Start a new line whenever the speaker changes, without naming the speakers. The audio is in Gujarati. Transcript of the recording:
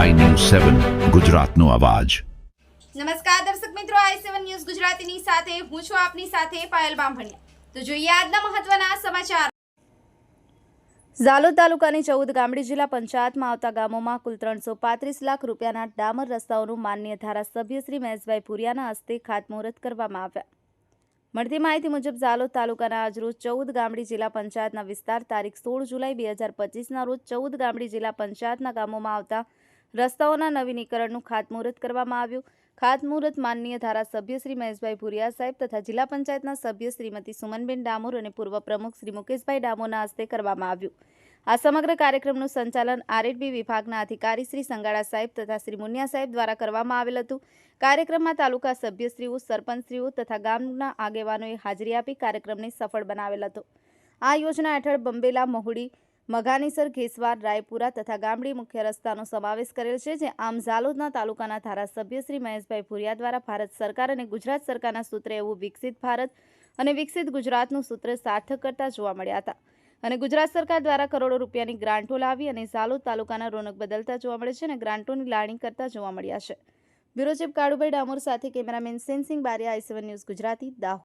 સેવન, ગુજરાતનો અવાજ.
નમસ્કાર દર્શક મિત્રો, આઈ સેવન ન્યૂઝ ગુજરાતીની સાથે હું છું આપની સાથે પાયલ બામભણિયા. તો જોઈએ આજના મહત્વના સમાચાર. ઝાલોદ તાલુકાની ચૌદ ગામડી જિલ્લા પંચાયતમાં આવતા ગામોમાં કુલ ત્રણસો પાંત્રીસ લાખ રૂપિયાના ડામર રસ્તાઓનું માન્ય ધારાસભ્ય શ્રી મહેશભાઈ ભુરિયાના હસ્તે ખાતમુહૂર્ત કરવામાં આવ્યા. મળતી માહિતી મુજબ, ઝાલોદ તાલુકાના આજરોજ ચૌદ ગામડી જિલ્લા પંચાયતના વિસ્તાર, તારીખ સોળ જુલાઈ બે હજાર પચીસના રોજ ચૌદ ગામડી જિલ્લા પંચાયતના ગામોમાં આવતા રસ્તાઓના નવીનીકરણનું ખાતમુહૂર્ત કરવામાં આવ્યું. ખાતમુહૂર્ત માનનીય ધારાસભ્ય શ્રી મહેશભાઈ ભુરિયા સાહેબ તથા જિલ્લા પંચાયતના સભ્ય શ્રીમતી સુમનબેન ડામોર અને પૂર્વ પ્રમુખ શ્રી મુકેશભાઈ ડામોરના હસ્તે કરવામાં આવ્યું. આ સમગ્ર કાર્યક્રમનું સંચાલન આરએડબી વિભાગના અધિકારી શ્રી સંગાડા સાહેબ તથા શ્રી મુનિયા સાહેબ દ્વારા કરવામાં આવેલ હતું. કાર્યક્રમમાં તાલુકા સભ્યશ્રીઓ, સરપંચશ્રીઓ તથા ગામના આગેવાનોએ હાજરી આપી કાર્યક્રમને સફળ બનાવેલ હતો. આ યોજના હેઠળ બંબેલા મહુડી મઘાનીસર, ઘેસવાર, રાયપુરા તથા ગામડી મુખ્ય રસ્તાનો સમાવેશ કરેલ છે, જે આમ ઝાલોદના તાલુકાના ધારાસભ્ય શ્રી મહેશભાઈ ભુરિયા દ્વારા ભારત સરકાર અને ગુજરાત સરકારના સૂત્રે એવું વિકસિત ભારત અને વિકસિત ગુજરાતનું સૂત્ર સાર્થક કરતા જોવા મળ્યા હતા. અને ગુજરાત સરકાર દ્વારા કરોડો રૂપિયાની ગ્રાન્ટો લાવી અને ઝાલોદ તાલુકાના રોનક બદલતા જોવા મળે છે અને ગ્રાન્ટોની લાણી કરતા જોવા મળ્યા છે. બ્યુરો કાળુભાઈ ડામોર સાથે cameraman Sensing Baria, I news Gujarati, Dahod.